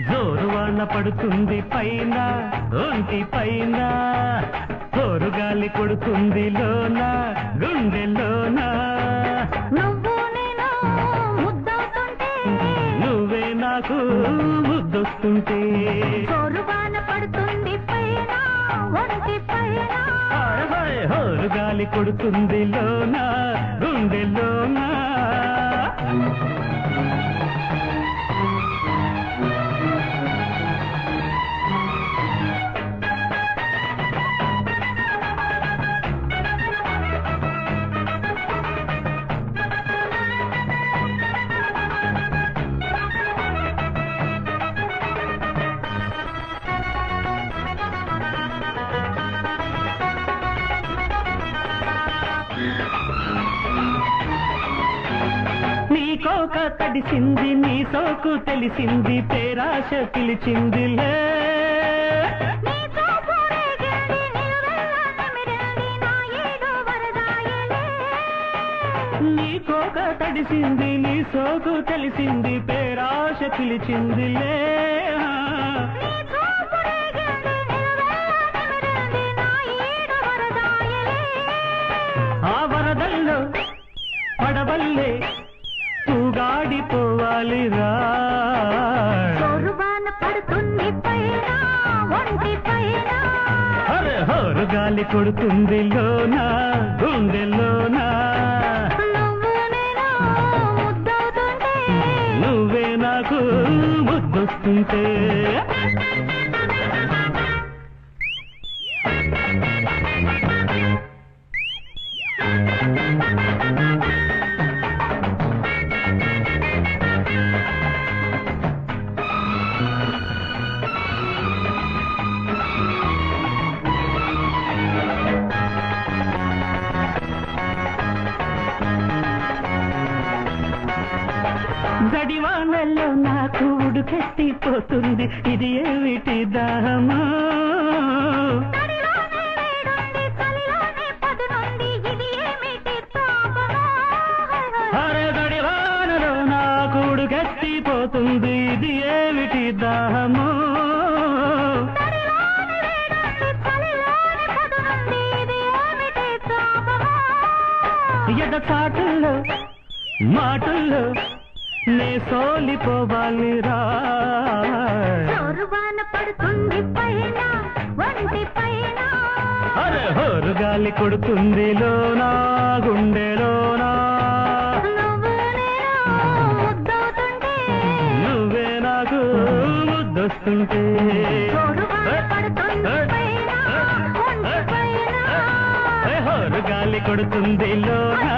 జోరు వాన పడుతుంది పైన ఒంటి పైన. జోరు గాలి కొడుతుంది లోన గుండెలోన నువ్వు నేను ముద్దవుతుంటే. నువ్వే నాకు ముద్దొస్తుంటే. పడుతుంది పైన ఒంటి పైన. హోరు గాలి కొడుతుంది లోన గుండెలోన నీకోక తడిసింది నీ సోకు తెలిసింది పేరాశ పిలిచిందిలే నీ నీకోక తడిసింది నీ సోకు తెలిసింది పేరాశ పిలిచిందిలే తూగాడిపోవాలి రా చొరువాన పడుతుంది పైన ఒంటి పైన. హరే గాలి కొడుతుంది లోన గుండెలోన నువ్వే నాకు ముద్దొస్తుంటే. ఉడుకెత్తిపోతుంది ఇది ఏమిటి దాహమా? జడివానలో నాకు ఉడుకెత్తిపోతుంది ఇది ఏమిటి దాహమా? ఎద చాటుల్లో మాటల్లో నే సోలిపోవాలి రా. చొరువాన పడుతుంది పైన ఒంటి పైన. అరే హోరు గాలి కొడుతుంది లోనా గుండెలోనా? నువ్వు నాకు ముద్దొస్తుంటే హోరు గాలి కొడుతుంది లోనా